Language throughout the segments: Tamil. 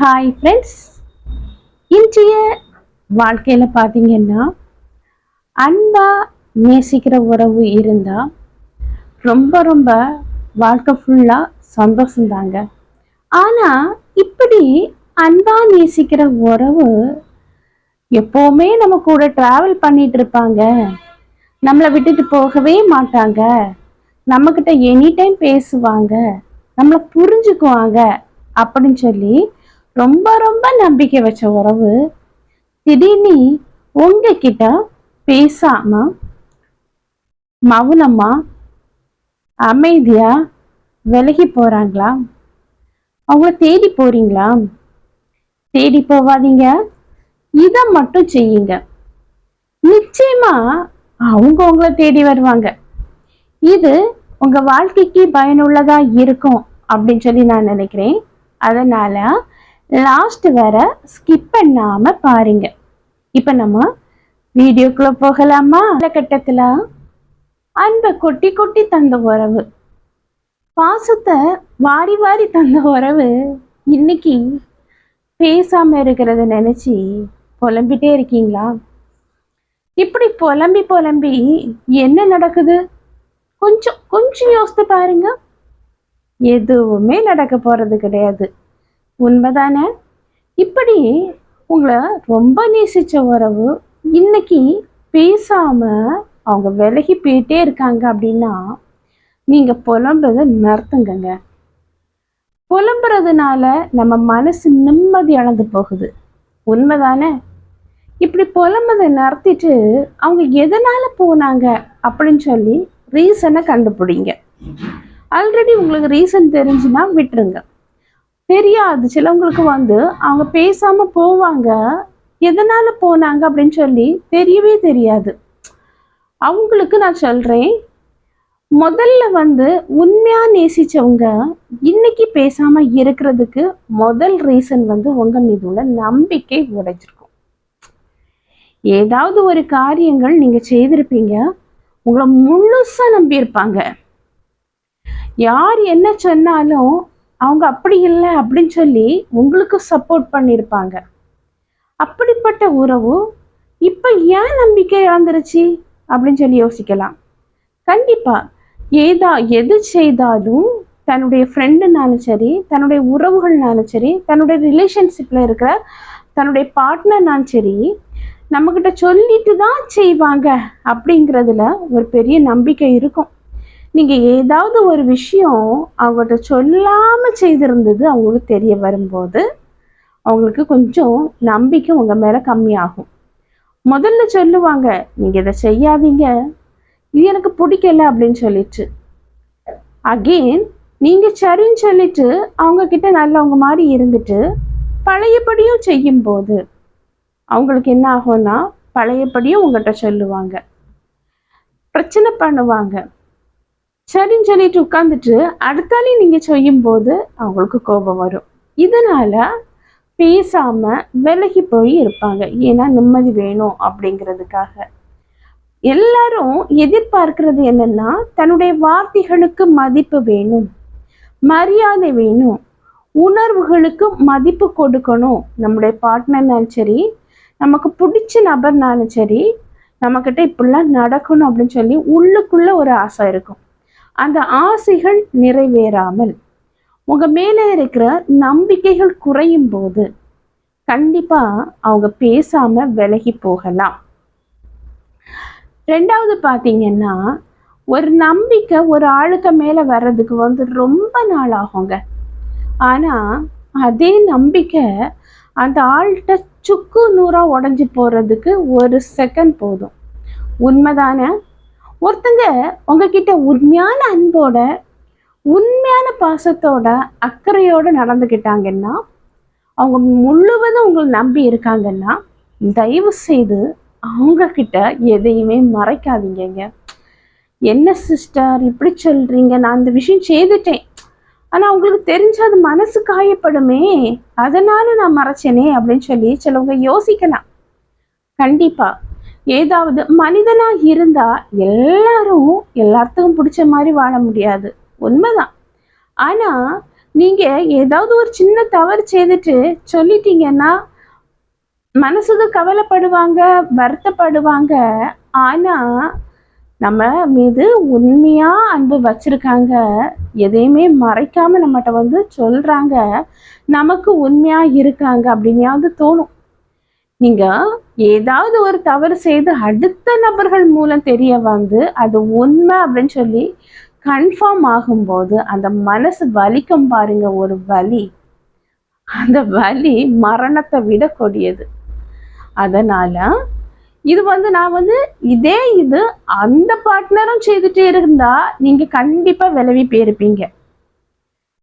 ஹாய் ஃப்ரெண்ட்ஸ் இன்றைய வாழ்க்கையில் பார்த்தீங்கன்னா அன்பாக நேசிக்கிற உறவு இருந்தால் ரொம்ப ரொம்ப வாழ்க்கை ஃபுல்லாக சந்தோஷந்தாங்க ஆனால் இப்படி அன்பாக நேசிக்கிற உறவு எப்போவுமே நம்ம கூட ட்ராவல் பண்ணிட்டு இருப்பாங்க. நம்மளை விட்டுட்டு போகவே மாட்டாங்க. நம்மக்கிட்ட எனி டைம் பேசுவாங்க. நம்மளை புரிஞ்சுக்குவாங்க. அப்படின்னு சொல்லி ரொம்ப ரொம்ப நம்பிக்கை வச்ச உறவு திடீர்னு உங்ககிட்ட பேசாம மௌனமா அமைதியா விலகி போறாங்களா? அவங்கள தேடி போறீங்களா? தேடி போவாதீங்க. இதை மட்டும் செய்யுங்க. நிச்சயமா அவங்க உங்களை தேடி வருவாங்க. இது உங்க வாழ்க்கைக்கு பயனுள்ளதா இருக்கும் அப்படின்னு சொல்லி நான் நினைக்கிறேன். அதனால லாஸ்ட் வர ஸ்கிப் பண்ணாம பாருங்க. இப்ப நம்ம வீடியோக்குள்ள போகலாமா? காலகட்டத்தில் அன்பை கொட்டி கொட்டி தந்த உறவு. பாசத்தை வாரி வாரி தந்த உறவு இன்னைக்கு பேசாம இருக்கிறத நினைச்சு புலம்பிட்டே இருக்கீங்களா? இப்படி புலம்பி புலம்பி என்ன நடக்குது? கொஞ்சம் கொஞ்சம் யோசித்து பாருங்க. எதுவுமே நடக்க போறது கிடையாது. உண்மைதானே? இப்படி உங்களை ரொம்ப நேசிச்ச உறவு இன்னைக்கு பேசாம அவங்க விலகி போயிட்டே இருக்காங்க அப்படின்னா நீங்க புலம்புறத நிறுத்துங்கங்க. புலம்புறதுனால நம்ம மனசு நிம்மதி அளந்து போகுது. உண்மைதானே? இப்படி புலம்பதை நிறுத்திட்டு அவங்க எதனால போனாங்க அப்படின்னு சொல்லி ரீசனை கண்டுபிடிங்க. ஆல்ரெடி உங்களுக்கு ரீசன் தெரிஞ்சுன்னா விட்டுருங்க. தெரியாது. சிலவங்களுக்கு வந்து அவங்க பேசாம போவாங்க. எதனால போனாங்க அப்படின்னு சொல்லி தெரியவே தெரியாது. அவங்களுக்கு நான் சொல்றேன் முதல்ல வந்து உண்மையா நேசிச்சவங்க இன்னைக்கு பேசாம இருக்கிறதுக்கு முதல் ரீசன் வந்து உங்க மீது உள்ள நம்பிக்கை உடைச்சிருக்கும் ஏதாவது ஒரு காரியங்கள் நீங்க செய்திருப்பீங்க உங்களை முழுசா நம்பியிருப்பாங்க. யார் என்ன சொன்னாலும் அவங்க அப்படி இல்லை அப்படின்னு சொல்லி உங்களுக்கு சப்போர்ட் பண்ணியிருப்பாங்க. அப்படிப்பட்ட உறவு இப்போ ஏன் நம்பிக்கை இழந்துருச்சு? அப்படின்னு சொல்லி யோசிக்கலாம். கண்டிப்பா ஏதா எது செய்தாலும் தன்னுடைய ஃப்ரெண்டுனாலும் சரி தன்னுடைய உறவுகள்னாலும் சரி தன்னுடைய ரிலேஷன்ஷிப்பில் இருக்கிற தன்னுடைய பார்ட்னர்னாலும் சரி நம்மக்கிட்ட சொல்லிட்டு தான் செய்வாங்க அப்படிங்கிறதுல ஒரு பெரிய நம்பிக்கை இருக்கும். நீங்கள் ஏதாவது ஒரு விஷயம் அவங்கள்ட்ட சொல்லாமல் செய்திருந்தது அவங்களுக்கு தெரிய வரும்போது அவங்களுக்கு கொஞ்சம் நம்பிக்கை உங்கள் மேலே கம்மியாகும். முதல்ல சொல்லுவாங்க நீங்கள் இதை செய்யாதீங்க. இது எனக்கு பிடிக்கல அப்படின்னு சொல்லிட்டு. அகெயின் நீங்கள் சரின்னு சொல்லிட்டு அவங்கக்கிட்ட நல்லவங்க மாதிரி இருந்துட்டு பழையபடியும் செய்யும்போது அவங்களுக்கு என்ன ஆகும்னா பழையபடியும் உங்கள்கிட்ட சொல்லுவாங்க. பிரச்சனை பண்ணுவாங்க. சரின்னு சொல்லிட்டு உட்காந்துட்டு அடுத்தாலே நீங்கள் செய்யும்போது அவங்களுக்கு கோபம் வரும். இதனால பேசாம விலகி போய் இருப்பாங்க. ஏன்னா நிம்மதி வேணும் அப்படிங்கிறதுக்காக. எல்லாரும் எதிர்பார்க்கிறது என்னன்னா தன்னுடைய வார்த்தைகளுக்கு மதிப்பு வேணும் மரியாதை வேணும் உணர்வுகளுக்கு மதிப்பு கொடுக்கணும். நம்முடைய பார்ட்னர்னாலும் சரி நமக்கு பிடிச்ச நபர்னாலும் சரி நம்மக்கிட்ட இப்படிலாம் நடக்கணும் அப்படின்னு சொல்லி உள்ளுக்குள்ள ஒரு ஆசை இருக்கும். அந்த ஆசைகள் நிறைவேறாமல். உங்க மேலே இருக்கிற நம்பிக்கைகள் குறையும் போது கண்டிப்பா அவங்க பேசாம விலகி போகலாம். ரெண்டாவது பார்த்தீங்கன்னா ஒரு நம்பிக்கை ஒரு ஆளுக்கு மேலே வர்றதுக்கு வந்து ரொம்ப நாள் ஆகுங்க. ஆனால் அதே நம்பிக்கை அந்த ஆள்கிட்ட சுக்கு நூறாக உடஞ்சி போகிறதுக்கு ஒரு செகண்ட் போதும். உண்மைதானே? ஒருத்தங்க உங்ககிட்ட உண்மையான அன்போட உண்மையான பாசத்தோட அக்கறையோட நடந்துக்கிட்டாங்கன்னா அவங்க முழுவதும் உங்களை நம்பி இருக்காங்கன்னா தயவு செய்து அவங்க கிட்ட எதையுமே மறைக்காதீங்கங்க. என்ன சிஸ்டர் இப்படி சொல்றீங்க? நான் அந்த விஷயம் செய்துட்டேன். ஆனா உங்களுக்கு தெரிஞ்ச அது மனசு காயப்படுமே. அதனால நான் மறைச்சேனே அப்படின்னு சொல்லி சிலவங்க யோசிக்கலாம். கண்டிப்பா. ஏதாவது மனிதனாக இருந்தால் எல்லாரும் எல்லாத்துக்கும் பிடிச்ச மாதிரி வாழ முடியாது. உண்மைதான். ஆனால் நீங்கள் ஏதாவது ஒரு சின்ன தவறு செய்துட்டு சொல்லிட்டீங்கன்னா மனசுக்கு கவலைப்படுவாங்க வருத்தப்படுவாங்க. ஆனால் நம்ம மீது உண்மையாக அன்பு வச்சிருக்காங்க எதையுமே மறைக்காமல் நம்மகிட்ட வந்து சொல்றாங்க நமக்கு உண்மையாக இருக்காங்க அப்படின்னாவது தோணும். நீங்க ஏதாவது ஒரு தவறு செய்து அடுத்த நபர்கள் மூலம் தெரிய வந்து அது உண்மை அப்படின்னு சொல்லி கன்ஃபார்ம் ஆகும்போது அந்த மனசு வலிக்கும் பாருங்க ஒரு வலி. அந்த வலி மரணத்தை விட கொடியது. அதனால இது வந்து நான் வந்து இதே இது அந்த பார்ட்னரும் செய்துட்டே இருந்தா நீங்க கண்டிப்பா விளைவி போயிருப்பீங்க.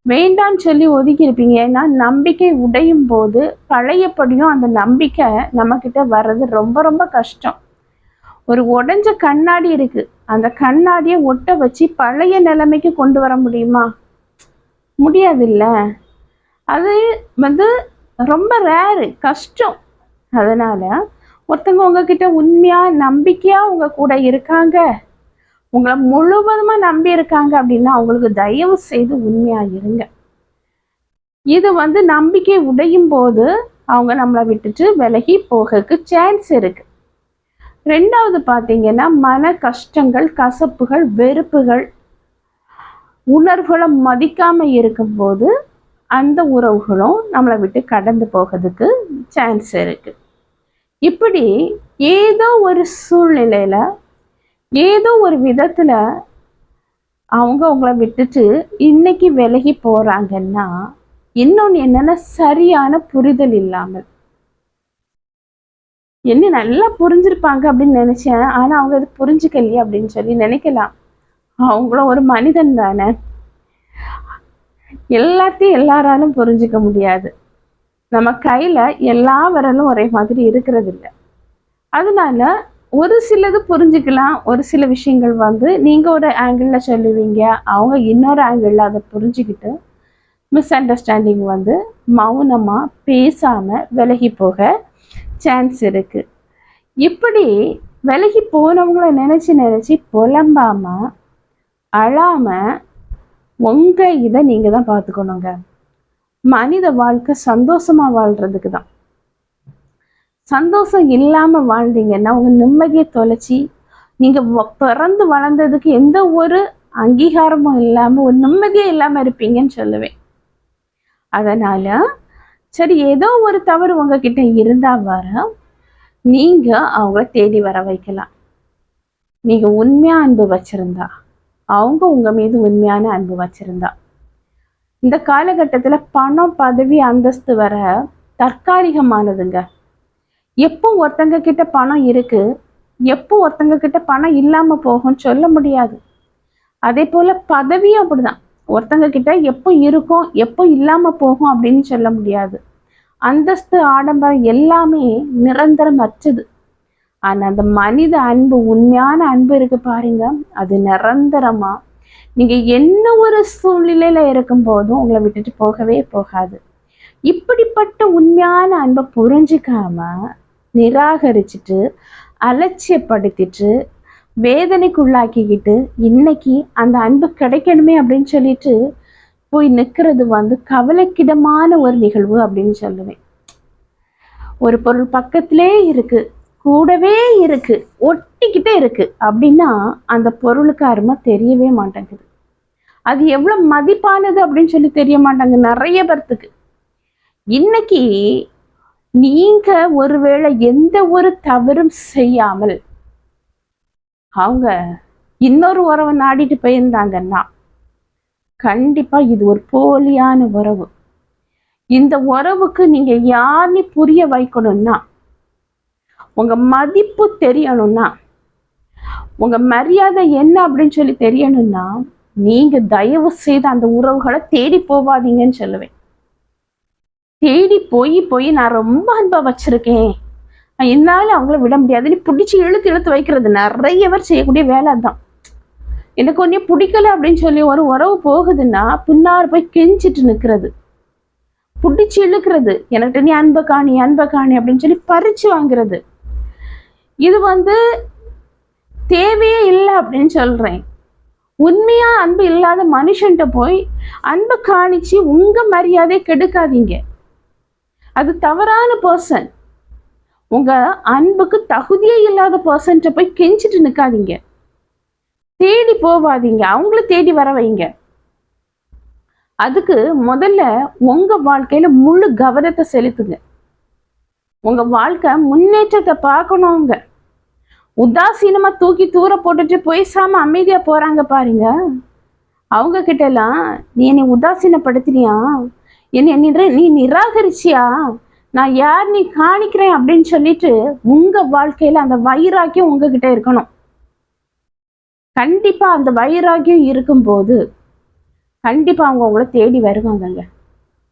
வேண்டான்னு சொல்லி ஒதுக்கி இருப்பீங்க. ஏன்னா நம்பிக்கை உடையும் போது பழையபடியும் அந்த நம்பிக்கை நம்மக்கிட்ட வர்றது ரொம்ப ரொம்ப கஷ்டம். ஒரு உடஞ்ச கண்ணாடி இருக்கு. அந்த கண்ணாடியை ஒட்ட வச்சு பழைய நிலைமைக்கு கொண்டு வர முடியுமா? முடியாதுல்ல. அது வந்து ரொம்ப ரேரு கஷ்டம். அதனால ஒருத்தவங்க உங்ககிட்ட உண்மையா நம்பிக்கையா உங்க கூட இருக்காங்க. உங்களை முழுவதுமா நம்பி இருக்காங்க அப்படின்னா அவங்களுக்கு தயவு செய்து உண்மையா இருங்க. இது வந்து நம்பிக்கை உடையும் போது அவங்க நம்மளை விட்டுட்டு விலகி போகிறதுக்கு சான்ஸ் இருக்கு. ரெண்டாவது பார்த்தீங்கன்னா மன கஷ்டங்கள் கசப்புகள் வெறுப்புகள் உணர்வுகளை மதிக்காம இருக்கும்போது அந்த உறவுகளும் நம்மளை விட்டு கடந்து போகிறதுக்கு சான்ஸ் இருக்கு. இப்படி ஏதோ ஒரு சூழ்நிலையில ஏதோ ஒரு விதத்துல அவங்க அவங்கள விட்டுட்டு இன்னைக்கு விலகி போறாங்கன்னா இன்னொன்று என்னன்னா சரியான புரிதல் இல்லாமல். என்ன நல்லா புரிஞ்சிருப்பாங்க அப்படின்னு நினைச்சேன். ஆனா அவங்க அது புரிஞ்சுக்கலையே அப்படின்னு சொல்லி நினைக்கலாம். அவங்களும் ஒரு மனிதன் தானே. எல்லாத்தையும் எல்லாராலும் புரிஞ்சுக்க முடியாது. நம்ம கையில எல்லா விரலும் ஒரே மாதிரி இருக்கிறது இல்லை அதனால ஒரு சிலது புரிஞ்சுக்கலாம். ஒரு சில விஷயங்கள் வந்து நீங்கள் ஒரு ஆங்கிளில் சொல்லுவீங்க. அவங்க இன்னொரு ஆங்கிளில் அதை புரிஞ்சுக்கிட்டு மிஸ் அண்டர்ஸ்டாண்டிங் வந்து மௌனமா பேசாம விலகி போக சான்ஸ் இருக்கு. இப்படி விலகி போனவங்கள நினச்சி நினச்சி புலம்பாம அழாம உங்கள் இதை நீங்கள் தான் பார்த்துக்கணுங்க. மனித வாழ்க்கை சந்தோஷமா வாழ்கிறதுக்கு தான் சந்தோஷம் இல்லாம வாழ்ந்தீங்கன்னா உங்க நிம்மதியை தொலைச்சி நீங்க பிறந்து வளர்ந்ததுக்கு எந்த ஒரு அங்கீகாரமும் இல்லாம ஒரு நிம்மதியே இல்லாம இருப்பீங்கன்னு சொல்லுவேன். அதனால சரி ஏதோ ஒரு தவறு உங்ககிட்ட இருந்தா வர நீங்க அவங்கள தேடி வர வைக்கலாம். நீங்க உண்மையா அன்பு வச்சிருந்தா அவங்க உங்க மீது உண்மையான அன்பு வச்சிருந்தா. இந்த காலகட்டத்துல பணம் பதவி அந்தஸ்து வர தற்காலிகமானதுங்க. எப்போ ஒருத்தங்க கிட்ட பணம் இருக்கு எப்போ ஒருத்தங்க கிட்ட பணம் இல்லாம போகும் சொல்ல முடியாது. அதே போல பதவியும் அப்படிதான். ஒருத்தங்க கிட்ட எப்போ இருக்கும் எப்போ இல்லாம போகும் அப்படின்னு சொல்ல முடியாது. அந்தஸ்து ஆடம்பரம் எல்லாமே நிரந்தரம் அற்றது. ஆனா அந்த மனித அன்பு உண்மையான அன்பு இருக்கு பாருங்க அது நிரந்தரமா நீங்க என்ன ஒரு சூழ்நிலையில இருக்கும் போதும் உங்களை விட்டுட்டு போகவே போகாது. இப்படிப்பட்ட உண்மையான அன்பை புரிஞ்சுக்காம நிராகரிச்சுட்டு அலட்சியப்படுத்திட்டு வேதனைக்குள்ளாக்கிக்கிட்டு இன்னைக்கு அந்த அன்பு கிடைக்கணுமே அப்படின்னு சொல்லிட்டு போய் நிற்கிறது வந்து கவலைக்கிடமான ஒரு நிகழ்வு அப்படின்னு சொல்லுவேன். ஒரு பொருள் பக்கத்திலே இருக்கு கூடவே இருக்கு ஒட்டிக்கிட்டே இருக்கு அப்படின்னா அந்த பொருளுக்கு அருமை தெரியவே மாட்டேங்குது. அது எவ்வளவு மதிப்பானது அப்படின்னு சொல்லி தெரிய மாட்டாங்க நிறைய பேர்த்துக்கு. இன்னைக்கு நீங்க ஒருவேளை எந்த ஒரு தவறும் செய்யாமல் அவங்க இன்னொரு உறவை நாடிட்டு போயிருந்தாங்கன்னா கண்டிப்பா இது ஒரு போலியான உறவு. இந்த உறவுக்கு நீங்க யாருன்னு புரிய வைக்கணும்னா உங்க மதிப்பு தெரியணும்னா உங்க மரியாதை என்ன அப்படின்னு சொல்லி தெரியணும்னா நீங்க தயவு செய்து அந்த உறவுகளை தேடி போவாதீங்கன்னு சொல்லுவேன். தேடி போய் போய் நான் ரொம்ப அன்பா வச்சிருக்கேன். என்னால் என்னால அவங்கள விட முடியாது. நீ பிடிச்சி இழுத்து இழுத்து வைக்கிறது நிறைய பேர் செய்யக்கூடிய வேலை தான் எனக்கு ஒன்னே பிடிக்கல அப்படின்னு சொல்லி ஒரு உறவு போகுதுன்னா பின்னார் போய் கெஞ்சிட்டு நிற்கிறது பிடிச்சி இழுக்கிறது. எனக்கு நீ அன்பை காணி அன்பை காணி அப்படின்னு சொல்லி பறிச்சு வாங்குறது. இது வந்து தேவையே இல்லை அப்படின்னு சொல்றேன். உண்மையா அன்பு இல்லாத மனுஷன்ட்ட போய் அன்பை காணிச்சு உங்க மரியாதை கெடுக்காதீங்க. அது தவறான பர்சன் உங்கள் அன்புக்கு தகுதியே இல்லாத பர்சன்ட்ட போய் கெஞ்சிட்டு நிற்காதீங்க தேடி போவாதீங்க. அவங்கள தேடி வர வைங்க. அதுக்கு முதல்ல உங்கள் வாழ்க்கையில் முழு கவனத்தை செலுத்துங்க. உங்கள் வாழ்க்கை முன்னேற்றத்தை பார்க்கணுங்க. உதாசீனமாக தூக்கி தூர போட்டுட்டு பேசாம அமைதியாக போகிறாங்க பாருங்க. அவங்க கிட்ட எல்லாம் நீ என்னை உதாசீனப்படுத்தினியா என்ன நிர- நீ நிராகரிச்சியா? நான் யார் நீ காணிக்கிறேன் அப்படின்னு சொல்லிட்டு உங்க வாழ்க்கையில அந்த வைராக்கியம் உங்ககிட்ட இருக்கணும். கண்டிப்பா அந்த வைராக்கியம் இருக்கும்போது கண்டிப்பா அவங்க உங்களை தேடி வருவாங்கங்க.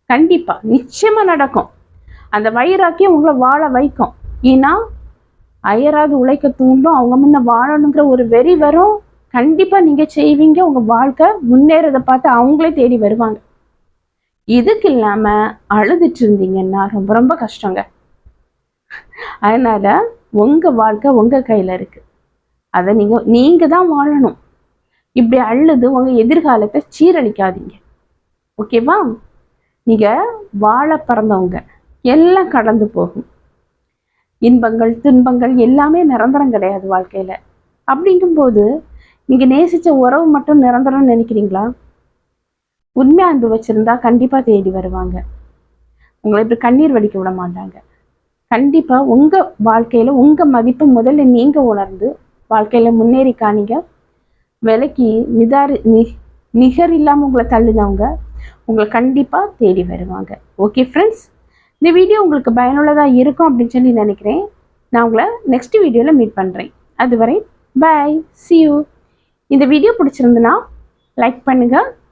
கண்டிப்பா நிச்சயமா நடக்கும். அந்த வைராக்கியம் உங்களை வாழ வைக்கும். ஏன்னா அயராது உழைக்க தூண்டும் அவங்க முன்ன வாழணுங்கிற ஒரு வெறி வரும். கண்டிப்பா நீங்க செய்வீங்க உங்க வாழ்க்கை முன்னேறதை பார்த்து அவங்களே தேடி வருவாங்க. இதுக்கு இல்லாம அழுதுட்டு இருந்தீங்கன்னா ரொம்ப ரொம்ப கஷ்டங்க. அதனால உங்க வாழ்க்கை உங்க கையில இருக்கு. அதை நீங்க நீங்க தான் வாழணும். இப்படி அழுது உங்க எதிர்காலத்தை சீரழிக்காதீங்க. ஓகேவா நீங்க வாழ பிறந்தவங்க. எல்லாம் கடந்து போகும். இன்பங்கள் துன்பங்கள் எல்லாமே நிரந்தரம் கிடையாது வாழ்க்கையில. அப்படிங்கும்போது நீங்க நேசிச்ச உறவு மட்டும் நிரந்தரம்னு நினைக்கிறீங்களா? உண்மை அன்பு வச்சுருந்தா கண்டிப்பாக தேடி வருவாங்க. உங்களை இப்படி கண்ணீர் வடிக்க விட மாட்டாங்க. கண்டிப்பா உங்க வாழ்க்கையில உங்க மதிப்பு முதல்ல நீங்கள் உணர்ந்து வாழ்க்கையில முன்னேறி காணிங்க. விலைக்கு நிதாரி நி நிகர் இல்லாமல் உங்களை தள்ளுனவங்க உங்களை கண்டிப்பா தேடி வருவாங்க. ஓகே ஃப்ரெண்ட்ஸ் இந்த வீடியோ உங்களுக்கு பயனுள்ளதாக இருக்கும் அப்படின்னு சொல்லி நினைக்கிறேன். நான் உங்களை நெக்ஸ்ட் வீடியோவில் மீட் பண்ணுறேன் அதுவரை பை சி யூ இந்த வீடியோ பிடிச்சிருந்துன்னா லைக் பண்ணுங்கள்